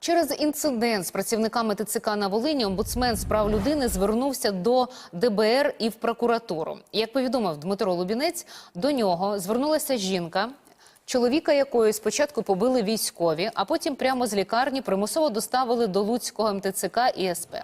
Через інцидент з працівниками ТЦК на Волині омбудсмен з прав людини звернувся до ДБР і в прокуратуру. Як повідомив Дмитро Лубінець, до нього звернулася жінка. Чоловіка якої спочатку побили військові, а потім прямо з лікарні примусово доставили до Луцького МТЦК і СП.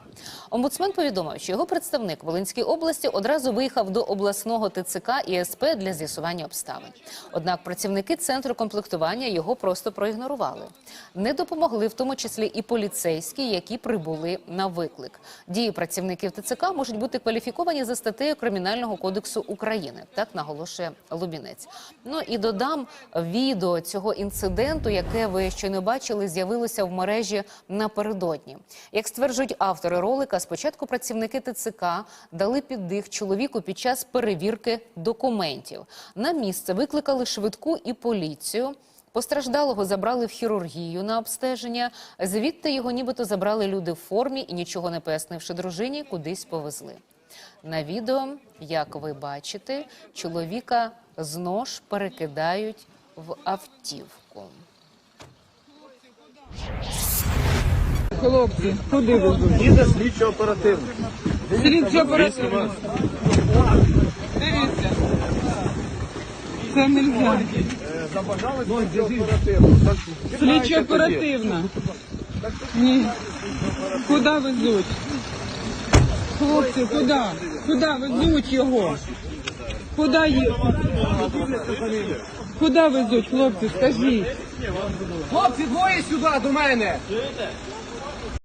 Омбудсмен повідомив, що його представник Волинській області одразу виїхав до обласного ТЦК і СП для з'ясування обставин. Однак працівники центру комплектування його просто проігнорували. Не допомогли, в тому числі і поліцейські, які прибули на виклик. Дії працівників ТЦК можуть бути кваліфіковані за статтею Кримінального кодексу України. Так наголошує Лубінець. Ну і додам відео цього інциденту, яке ви щойно бачили, з'явилося в мережі напередодні. Як стверджують автори ролика, спочатку працівники ТЦК дали піддих чоловіку під час перевірки документів. На місце викликали швидку і поліцію. Постраждалого забрали в хірургію на обстеження. Звідти його нібито забрали люди в формі і, нічого не пояснивши дружині, кудись повезли. На відео, як ви бачите, чоловіка з нож перекидають в автівку. Хлопці, куди ви? Їде слідчо оперативно. Слідчо оперативно. Дивіться. Це нельзя. Забажали слідчо оперативно. Слідчо чекайте оперативно. Ні. Куди везуть? Хлопці, куди? Куди везуть його? Куди їх? Куди везуть, хлопці, скажіть? Хлопці, двоє сюди до мене.